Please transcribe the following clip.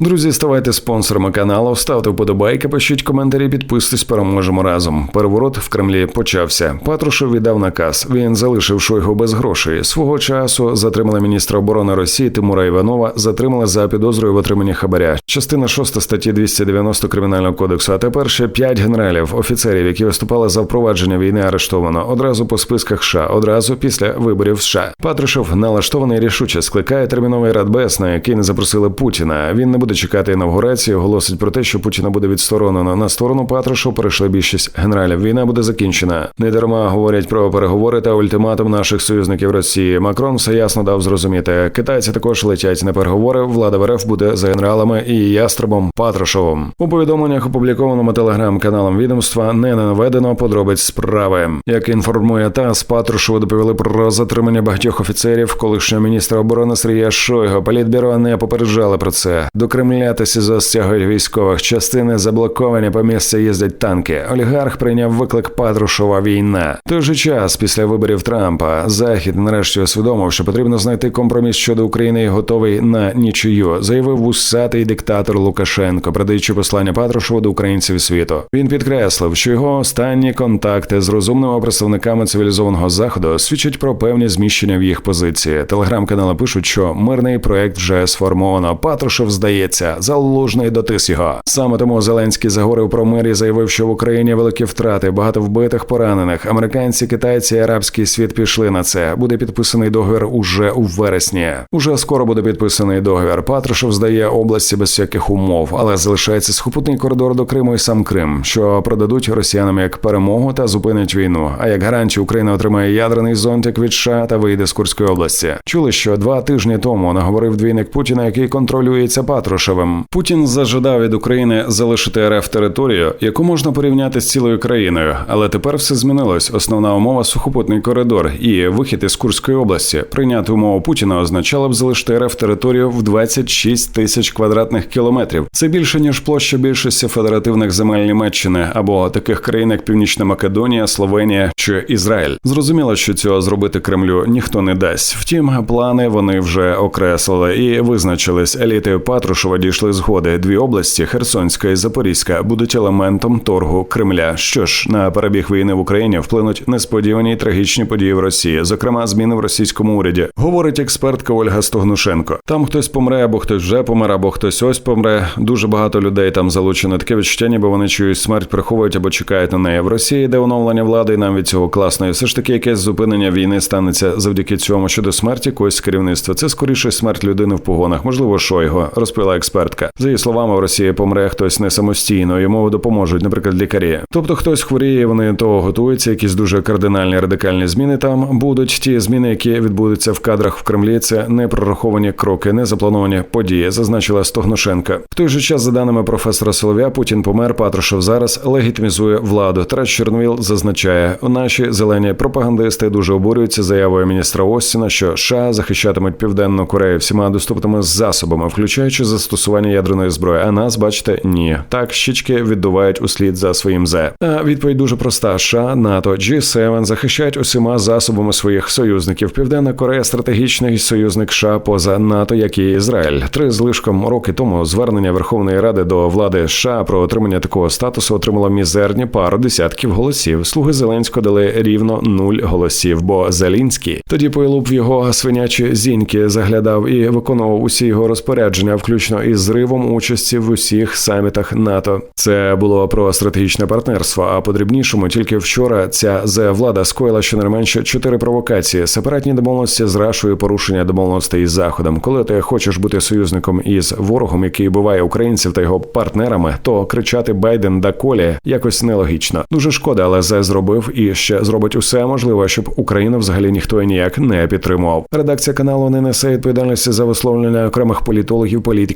Друзі, ставайте спонсорами каналу, ставте вподобайки, пишіть коментарі, підписуйтесь, переможемо разом. Переворот в Кремлі почався. Патрушев віддав наказ. Він залишив Шойгу без грошей. Свого часу затримали міністра оборони Росії Тимура Іванова. Затримали за підозрою в отриманні хабаря. Частина 6 статті 290 кримінального кодексу. А тепер ще п'ять генералів, офіцерів, які виступали за впровадження війни, арештовано одразу по списках США, одразу після виборів США. Патрушев налаштований рішуче скликає терміновий радбез, на який не запросили Путіна. Він не буде чекати інавгурації. Оголосить про те, що Путіна буде відсторонено. На сторону Патрушев перейшли більшість генералів. Війна буде закінчена. Не дарма говорять про переговори та ультиматум наших союзників Росії. Макрон все ясно дав зрозуміти. Китайці також летять на переговори. Влада в РФ буде за генералами і ястребом Патрушевим. У повідомленнях, опублікованому телеграм-каналом відомства, не наведено подробиць справи. Як інформує ТАСС, Патрушеву доповіли про затримання багатьох офіцерів, колишнього міністра оборони Сергія Шойго. Політбюро не попереджали про це. До Кремля та СІЗО стягують військових. Частини заблоковані по місці їздять танки. Олігарх прийняв виклик Патрушева війна. Той же час, після виборів Трампа, Захід нарешті усвідомив, що потрібно знайти компроміс щодо України і готовий на нічию, заявив вусатий диктатор Лукашенко, передаючи послання Патрушеву до українців світу. Він підкреслив, що його останні контакти з розумними представниками цивілізованого заходу свідчать про певні зміщення в їх позиції. Телеграм-канали пишуть, що мирний проект вже сформовано. Патрушев здається, залужний дотис його. Саме тому Зеленський заговорив про мир і заявив, що в Україні великі втрати, багато вбитих, поранених. Американці, китайці, арабський світ пішли на це. Буде підписаний договір уже у вересні. Уже скоро буде підписаний договір. Патрушев здає області без всяких умов, але залишається сухопутний коридор до Криму і сам Крим, що продадуть росіянам як перемогу та зупинять війну. А як гарантію Україна отримає ядерний зонтик від США та вийде з Курської області. Чули, що два тижні тому наговорив двійник Путіна, який контролюється Патрушевим. Путін зажадав від України залишити РФ територію, яку можна порівняти з цілою країною, але тепер все змінилось. Основна умова сухопутний коридор і вихід із Курської області. Прийняти умову Путіна означало б залишити РФ територію в 26 тисяч квадратних кілометрів. Це більше ніж площа більшості федеративних земель Німеччини або таких країн, як Північна Македонія, Словенія чи Ізраїль. Зрозуміло, що цього зробити Кремлю ніхто не дасть. Втім, плани вони вже окреслили і визначились. Еліти Патрушева дійшли згоди. Дві області Херсонська і Запорізька будуть елементом торгу Кремля. Що ж на перебіг війни в Україні вплинуть несподівані й трагічні події в Росії, зокрема зміни в російському уряді, говорить експертка Ольга Стогнушенко. Там хтось помре, або хтось вже помер, або хтось ось помре. Дуже багато людей там залучено. Таке відчуття, ніби вони чують смерть, приховують або чекають на неї. В Росії, де оновлення влади, і нам від цього класно. І все ж таки, якесь зупинення війни станеться завдяки цьому щодо смерті когось керівництва. Це скоріше смерть людини в погонах, можливо, Шойго, експертка. За її словами, в Росії помре хтось не самостійно, йому допоможуть, наприклад, лікарі. Тобто хтось хворіє, вони того готуються. Якісь дуже кардинальні радикальні зміни там будуть. Ті зміни, які відбудуться в кадрах в Кремлі, це не прораховані кроки, не заплановані події, зазначила Стогнушенка. В той же час, за даними професора Солов'я, Путін помер. Патрушев зараз легітимізує владу. Тарас Чорновіл зазначає, наші зелені пропагандисти дуже обурюються заявою міністра Остіна, що США захищатимуть південну Корею всіма доступними засобами, включаючи застосування ядерної зброї. А нас, бачите, ні. Так щічки віддувають услід за своїм зе. А відповідь дуже проста: США, НАТО, G7 захищають усіма засобами своїх союзників. Південна Корея стратегічний союзник США поза НАТО, як і Ізраїль. Три з лишком роки тому звернення Верховної Ради до влади США про отримання такого статусу отримало мізерні пару десятків голосів. Слуги Зеленського дали рівно нуль голосів. Бо Зелінський тоді пойлуп в його свинячі зіньки заглядав і виконував усі його розпорядження, включно із зривом участі в усіх самітах НАТО. Це було про стратегічне партнерство. А по дрібнішому тільки вчора ця зе влада скоїла щонайменше чотири провокації: сепаратні домовленості з Рашою, порушення домовленостей із заходом. Коли ти хочеш бути союзником із ворогом, який буває українців та його партнерами, то кричати Байден да колі якось нелогічно. Дуже шкода, але зе зробив і ще зробить усе можливе, щоб Україну взагалі ніхто і ніяк не підтримував. Редакція каналу не несе відповідальності за висловлення окремих політологів, політиків,